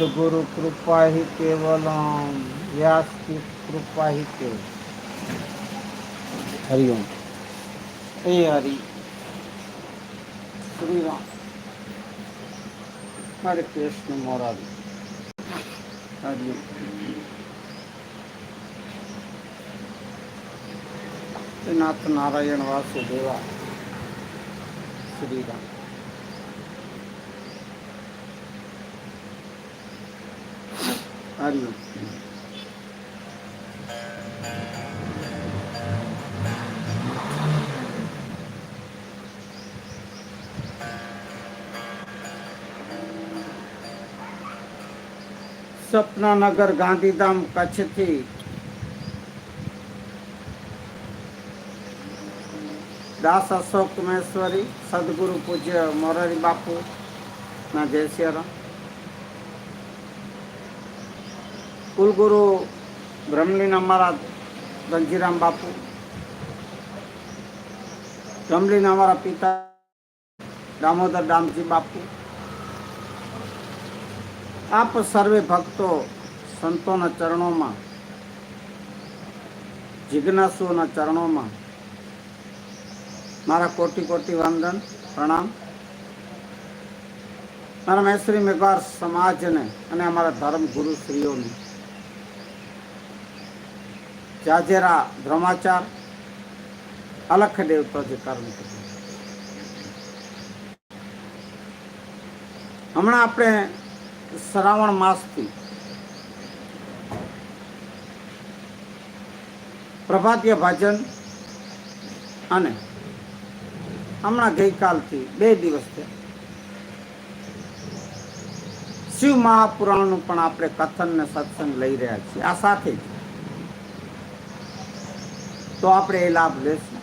સદગુરુ કૃપા હિ કેવલમ વ્યાસ કી કૃપા હિ કેવલ હરિઓમ હે હરિ શ્રી રામ મારે કૃષ્ણ મોરારી હરિઓમ નાથ નારાયણ વાસુદેવા શ્રી રામ હરિઓમ સપનાનગર ગાંધીધામ કચ્છથી દાસ અશોક મહેશ્વરી સદગુરુ પૂજ્ય મોરારી બાપુ ના જય શ્રી રામ કુલગુરુ બ્રહ્મલીન અમારા ધનજીરામ બાપુ. બ્રહ્મલીન અમારા પિતા દામોદર દામજી બાપુ. આપ સર્વે ભક્તો સંતોના ચરણોમાં, જિજ્ઞાસુઓના ચરણોમાં મારા કોટી કોટી વંદન, પ્રણામ. મારા મહેશ્રી મેઘવાર સમાજને અને અમારા ધર્મ ગુરુ શ્રીઓને જાજેરા બ્રહ્માચાર અલખ દેવતા જે કર્મ હમણાં આપણે શ્રાવણ માસથી પ્રભાતીય ભાજન અને હમણાં ગઈકાલથી બે દિવસ થયા. શિવ મહાપુરાણનું પણ આપણે કથન ને સત્સંગ લઈ રહ્યા છીએ. આ સાથે જ તો આપણે એ લાભ લેશું.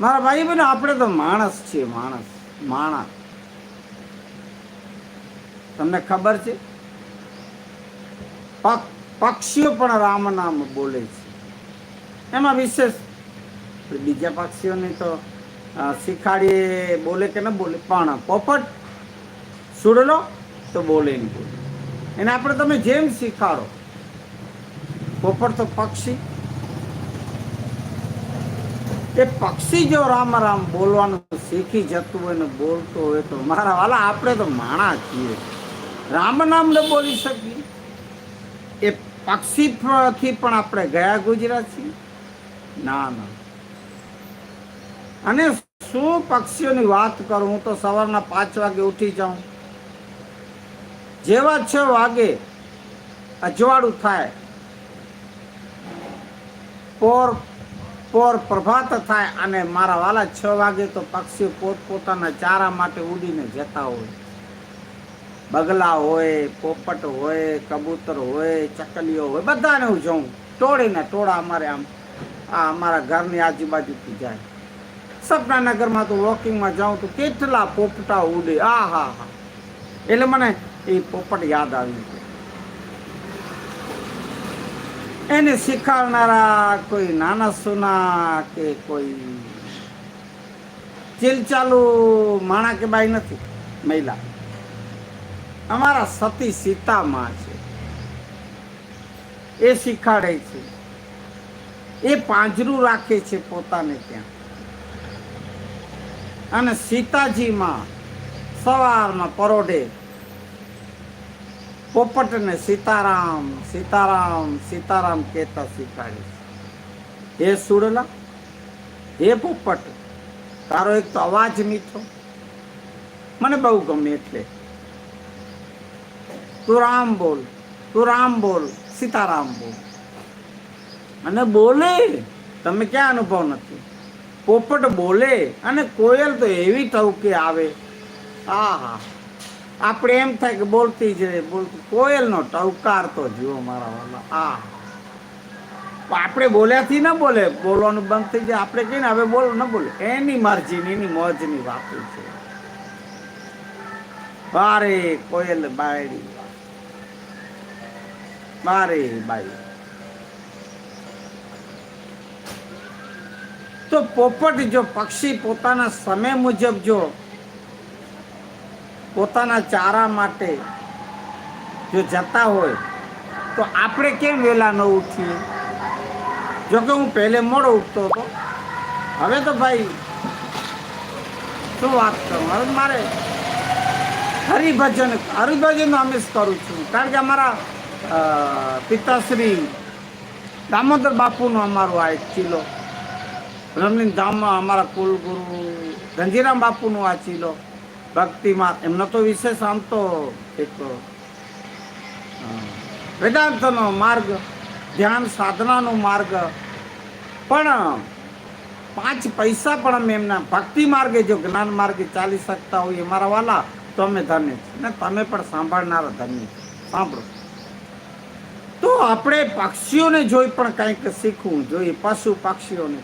મારા ભાઈ બહેનો આપણે તો માણસ છીએ, માણસ માણસ. તમને ખબર છે? પક- પક્ષીઓ પણ રામ નામ બોલે છે. એમાં વિશેષ બીજા પક્ષીઓને તો શીખાડીએ બોલે કે ન બોલે, પણ પોપટ સુડલો તો બોલે નહીં બોલે. એને આપણે તમે જેમ શીખાડો. પોપટ તો પક્ષી. એ પક્ષી જો રામ રામ બોલવાનું શીખી જતું હોય ને બોલતો હોય તો મારા વાલા, આપણે તો માણા છીએ. રામ નામ ને બોલી શકીએ. એ પક્ષી થી પણ આપણે ગયા ગુજરાત છીએ. ના ના. અને શું પક્ષીઓની વાત કરું? હું તો સવારના પાંચ વાગે ઉઠી જાઉં. જેવા છ વાગે અજવાળું થાય. પોર પોર પ્રભાત થાય અને મારા વાલા છ વાગે તો પક્ષીઓ પોતપોતાના ચારા માટે ઉડીને જતા હોય. બગલા હોય, પોપટ હોય, કબૂતર હોય, ચકલીઓ હોય, બધાને હું જોઉં. ટોળીને ટોળા અમારે આમ, આ અમારા ઘરની આજુબાજુથી જાય. સપનાનગરમાં તો વોકિંગમાં જાઉં તો કેટલા પોપટા ઉડે. આ હા હા. એટલે મને એ પોપટ યાદ આવી એને શીખવાડનારા કોઈ નાના સુના કે કોઈ ચિલચાલુ માણા કે બાઈ નથી, મહિલા. અમારા સતી સીતા માં છે. એ શીખાડે છે. એ પાંજરું રાખે છે પોતાને ત્યાં. અને સીતાજીમાં સવારમાં પરોઢે પોપટને સીતારામ સીતારામ સીતારામ કહેતા શીખાડે હે સુડલા, હે પોપટ, તારો એક તો અવાજ મીઠો. મને બહુ ગમે એટલે. તું રામ બોલ, તું રામ બોલ, સીતારામ બોલ. અને બોલે, તમે ક્યાં અનુભવ નથી? પોપટ બોલે અને કોયલ તો એવી ટવકે આવે. આહા. આપણે એમ થાય કે બોલતી જ બોલતી. કોયલનો ટવકાર તો જુઓ મારા વાલા. આ. આપણે બોલ્યાથી ન બોલે, બોલવાનું બંધ થઈ જાય. આપણે કહીને હવે બોલો, ન બોલે. એની મરજીની એની મોજની વાત છે. બારે કોયલ બાયડી. બારે બાઈ તો પોપટ જો પક્ષી પોતાના સમય મુજબ જો પોતાના ચારા માટે જો જતા હોય, તો આપણે કેમ વહેલા ન ઉઠીએ? જોકે હું પહેલે મોડો ઉઠતો હતો. હવે તો ભાઈ, શું વાત કરું? હવે મારે હરિભજન હરિભજન હંમેશ કરું છું. કારણ કે અમારા પિતાશ્રી દામોદર બાપુનો અમારો આ એક ચીલો. રમણીન ધામમાં અમારા કુલગુરુ ધનજીરામ બાપુનો આ ચીલો. ભક્તિમાં એમનો તો વિશેષ આમ તો એક વેદાંતનો માર્ગ, ધ્યાન સાધનાનો માર્ગ. પણ પાંચ પૈસા પણ અમે એમના ભક્તિ માર્ગે, જો જ્ઞાન માર્ગે ચાલી શકતા હોઈએ મારા વાલા, તો અમે ધન્ય ને તમે પણ સાંભળનારા ધન્ય સાંભળો. તો આપણે પક્ષીઓને જોઈ પણ કંઈક શીખવું જોઈએ, પશુ પક્ષીઓને.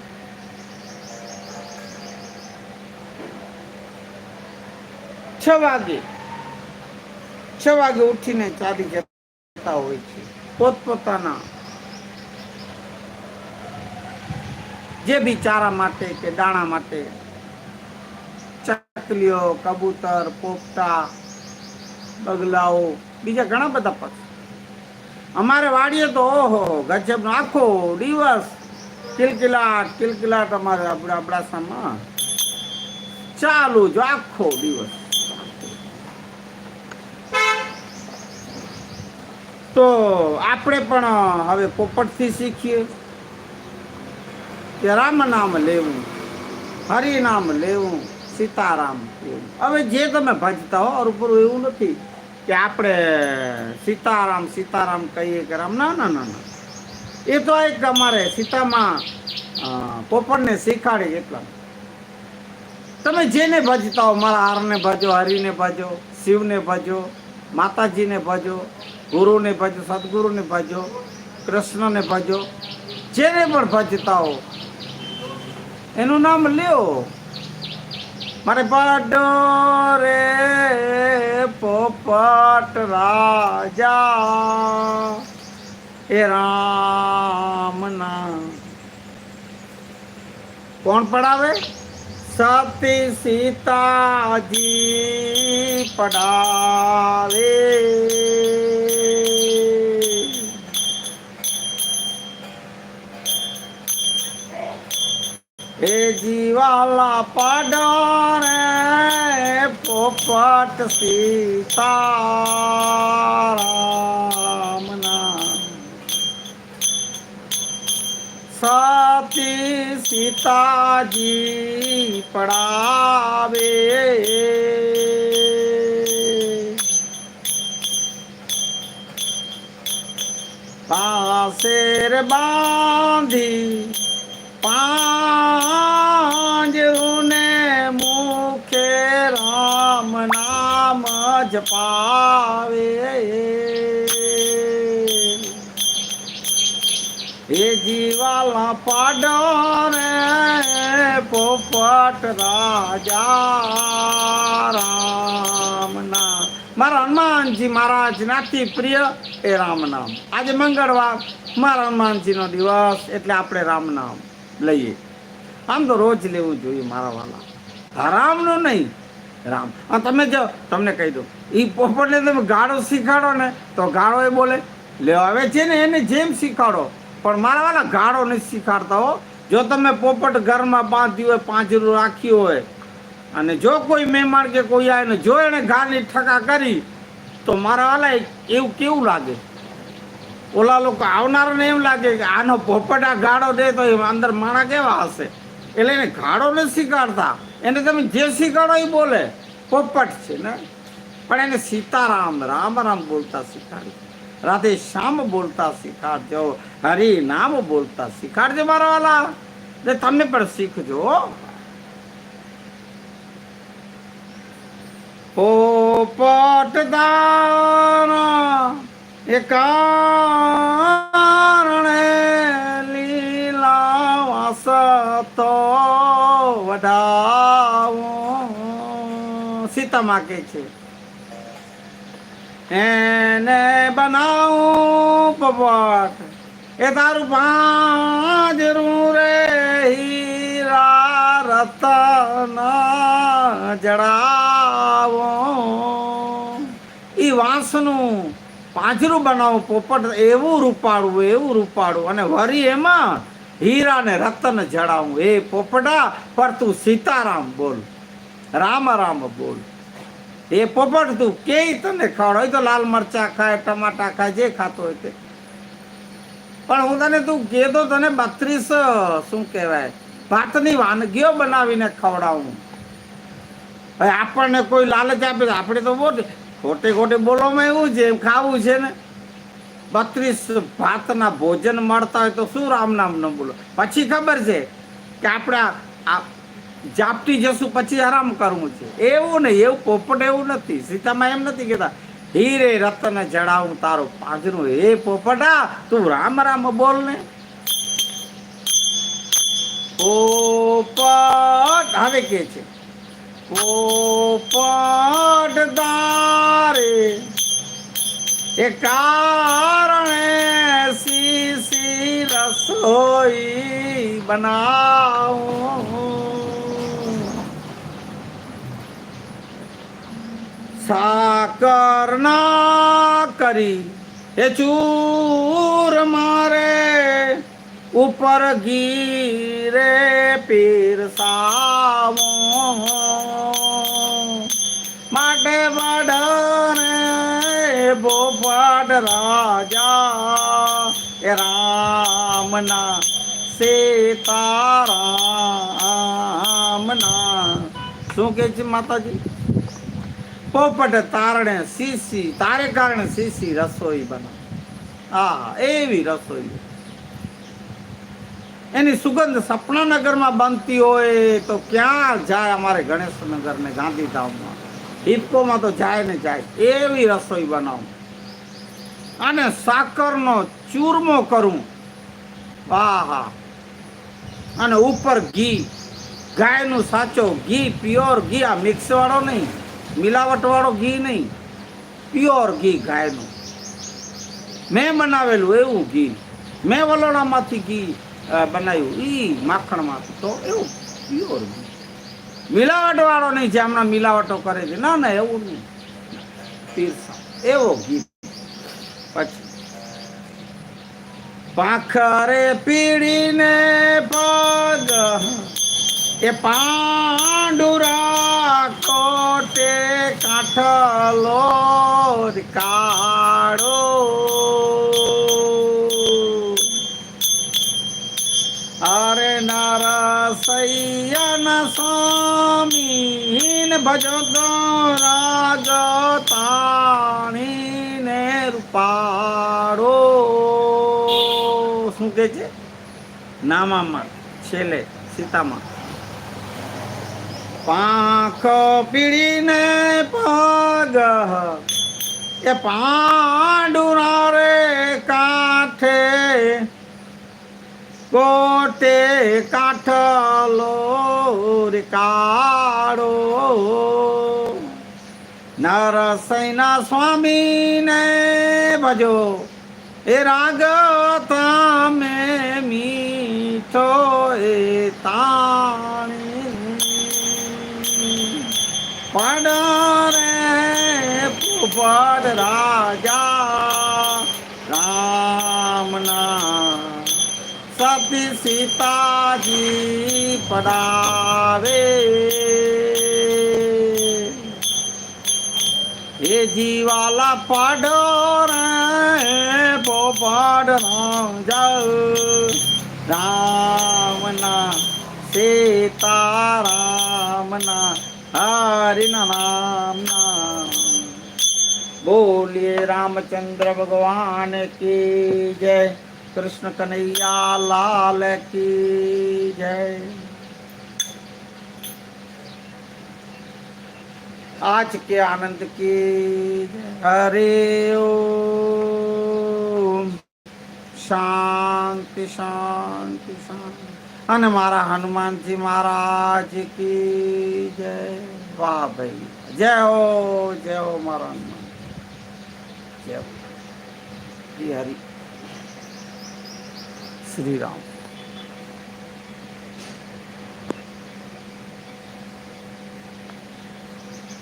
છ વાગે. છ વાગે ઉઠીને ચાલી જતા હોય છે, પોતપોતાના. જે બી ચારા માટે કે દાણા માટે, ચકલીઓ, કબૂતર, પોપટા, બગલાઓ, બીજા ઘણા બધા પક્ષી. અમારે વાડીએ તો ઓહો ગજબ આખો દિવસ કિલકિલાટ કિલકિલાટ અમારે આપણા અબડાસામાં. ચાલુ જો આખો દિવસ. તો આપણે પણ હવે પોપટથી શીખીએ કે રામ નામ લેવું, હરિ નામ લેવું, સીતારામ લેવું હવે જે તમે ભજતા હો અરૂપરું એવું નથી કે આપણે સીતારામ સીતારામ કહીએ કે રામ. ના ના ના ના. એ તો એક અમારે સીતામાં પોપટને શીખાડી એટલા. તમે જેને ભજતા હો, મારા હારને ભજો, હરિને ભજો, શિવને ભજો, માતાજીને ભજો ગુરુને ભજો સદગુરુને ભજો કૃષ્ણને ભજો જેને પણ ભજતા હો. એનું નામ લ્યો. મારે પાડો રે પોપટ રાજા. એ રામ નામ કોણ પડાવે? સતી સીતાજી પડાવે. જીવાલા પાડોરે પોપટ સીતારામના. સતી સીતાજી પડાવે. પાસેર બાંધી નામ પાવે. એ જીવાલા પાડો રે પોપટ રાજા રામના. મારા હનુમાનજી મહારાજ નાતી પ્રિય એ રામ નામ આજે મંગળવાર, મારા હનુમાનજીનો દિવસ એટલે આપણે રામ નામ લઈએ. આમ તો રોજ લેવું જોઈએ મારા વાલા. રામનું નહીં રામ. હા તમે જો, તમને કહી દઉં. એ પોપટને તમે ગાળો શીખાડો ને, તો ગાળો એ બોલે, લે, હવે છે ને એને જેમ શીખાડો. પણ મારા ગાળો નથી શીખાડતા હો. જો તમે પોપટ ઘરમાં બાંધી હોય, પાંજરું રાખ્યું હોય, અને જો કોઈ મહેમાન કે કોઈ આવે ને જો એને ગાળની ઠકા કરી, તો મારા વાલા એવું કેવું લાગે? ઓલા લોકો આવનારને એમ લાગે કે આનો પોપટ આ ગાળો દે તો એ અંદર માણા કેવા હશે? એટલે એને ગાળો નથી શીખાડતા. એને તમે જે શીખવાડો એ બોલે, પોપટ છે ને? પણ એને સીતારામ, રામ રામ બોલતા શીખાડજો. રાધે શ્યામ બોલતા શીખાડજો, હરિ નામ બોલતા શીખાડજો મારા વાલા તમે પણ શીખજો. પોપટ દાના એ કારણે લીલા વાસતો વડાવો સીતામાં માગે છે. એને બનાવું પપટ એ તારું પાંજરું રે હીરા રતન જડાવો. વાંસનું પાંજરું બનાવું પોપટ, એવું રૂપાડવું એવું રૂપાડવું અને વરી એમાં હીરા ને રતન જડાવું. એ પોપટા પર તું સીતારામ બોલ, રામ રામ બોલ. એ પોપટ તું કે તને ખવડાવ તો લાલ મરચા ખાય, ટમાટા ખાય, જે ખાતો હોય તે. પણ હું તને તું કહેતો તને બત્રીસ શું કહેવાય, ભાતની વાનગીઓ બનાવીને ખવડાવું. હવે આપણને કોઈ લાલચ આપે આપણે તો બોલ ખોટે ખોટે બોલવામાં એવું છે, એમ ખાવું છે ને. બત્રીસ ભાતના ભોજન મળતા હોય તો શું રામ નામ ન બોલો? પછી ખબર છે કે આપણે જાપટી જશું પછી આરામ કરવું છે. એવું નહીં, એવું પોપટ એવું નથી. સીતામાં એમ નથી કહેતા, હીરે રતન જડાવું તારું પાંજરું. એ પોપટા, તું રામ રામ બોલ ને. પોપટ હવે કે છે? પોપટ દારે. એ કારણે સીસી રસોઈ બનાવું. સાકર ના કરી. એ ચૂર મારે ઉપર ગીરે પીરસાવો માટે વડને બોપટ રાજા. એ રામના સીતારામના. શું કે છે માતાજી? પોપટ તારણે સીસી તારે કારણે સીસી રસોઈ બના. હા એવી રસોઈ. એની સુગંધ સપનાનગરમાં બનતી હોય તો ક્યાં જાય અમારે ગણેશનગર ને ગાંધીધામમાં? હિપકોમાં તો જાય ને જાય. એવી રસોઈ બનાવું. અને સાકરનો ચૂરમો કરું. વાહ હા અને ઉપર ઘી. ગાયનું સાચો ઘી, પ્યોર ઘી, આ મિક્સ વાળો નહીં. મિલાવટ વાળો ઘી નહીં પ્યોર ઘી ગાયનું. મેં બનાવેલું એવું ઘી. મેં વલોણામાંથી ઘી બનાવ્યું. એ માખણમાંથી તો એવું પ્યોર ઘી. મિલાવટવાળો નહીં જે હમણાં મિલાવટો કરે છે. ના ના, એવું નહીં. પીરસા. એવો ઘી. પછી પાખરે પીડીને પગ, એ પાંડુરા કોટે કાઠલો કાળો અરે નારાયણ સ્વામી ભજો રાગ તાણીને રૂપાડો શું કે છે? નામામાં, છેલ્લે, સીતામાં. પાંખ પીડીને પગ એ પાંડુરા રે કાંઠે કોટે કાઠલો રે કાળો નરસૈના સ્વામીને ભજો, એ રાગ તમે મીઠો એ તાણી. પડ પોપટ રાજા રામના સતી સીતાજી પડાવે એ જીવાલા પડો રે પોપડ રાજા રામના સીતારામના હરિના નામના બોલીએ રામચંદ્ર ભગવાન કી જય कृष्ण कन्हैया लाल की जय आज के आनंद की जय। हरे ओम શાંતિ શાંતિ શાંતિ અને મારા હનુમાનજી મહારાજ કી જય. વાહ ભાઈ. જય હો જય હો મારા હનુમાન જય. હરિ. શ્રી રામ.